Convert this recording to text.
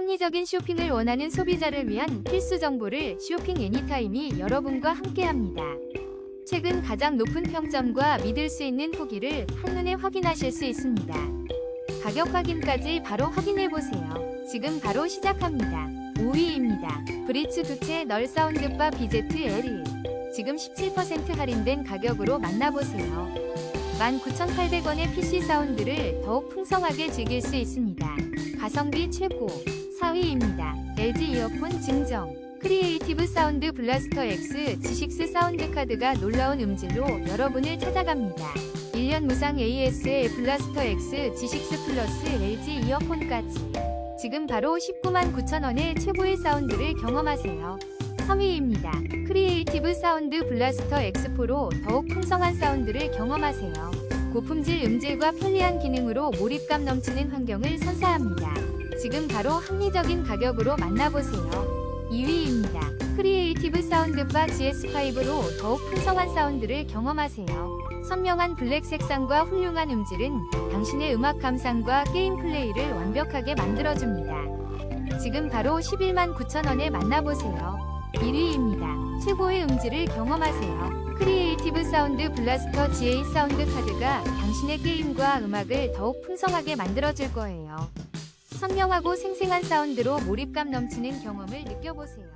합리적인 쇼핑을 원하는 소비자를 위한 필수 정보를 쇼핑 애니타임이 여러분과 함께합니다. 최근 가장 높은 평점과 믿을 수 있는 후기를 한눈에 확인하실 수 있습니다. 가격 확인까지 바로 확인해 보세요. 지금 바로 시작합니다. 5위입니다. 브리츠 두채 널 사운드바 BZ-L1 지금 17% 할인된 가격으로 만나보세요. 19,800원의 PC 사운드를 더욱 풍성하게 즐길 수 있습니다. 가성비 최고 4위입니다. LG 이어폰 증정 크리에이티브 사운드 블라스터 X G6 사운드 카드가 놀라운 음질로 여러분을 찾아갑니다. 1년 무상 AS의 블라스터 X G6 플러스 LG 이어폰까지 지금 바로 19만 9천원의 최고의 사운드를 경험하세요. 3위입니다. 크리에이티브 사운드 블라스터 X4로 더욱 풍성한 사운드를 경험하세요. 고품질 음질과 편리한 기능으로 몰입감 넘치는 환경을 선사합니다. 지금 바로 합리적인 가격으로 만나보세요. 2위입니다. 크리에이티브 사운드바 GS5로 더욱 풍성한 사운드를 경험하세요. 선명한 블랙 색상과 훌륭한 음질은 당신의 음악 감상과 게임 플레이를 완벽하게 만들어줍니다. 지금 바로 11만 9천원에 만나보세요. 1위입니다. 최고의 음질을 경험하세요. 크리에이티브 사운드 블라스터 GA 사운드 카드가 당신의 게임과 음악을 더욱 풍성하게 만들어줄 거예요. 선명하고 생생한 사운드로 몰입감 넘치는 경험을 느껴보세요.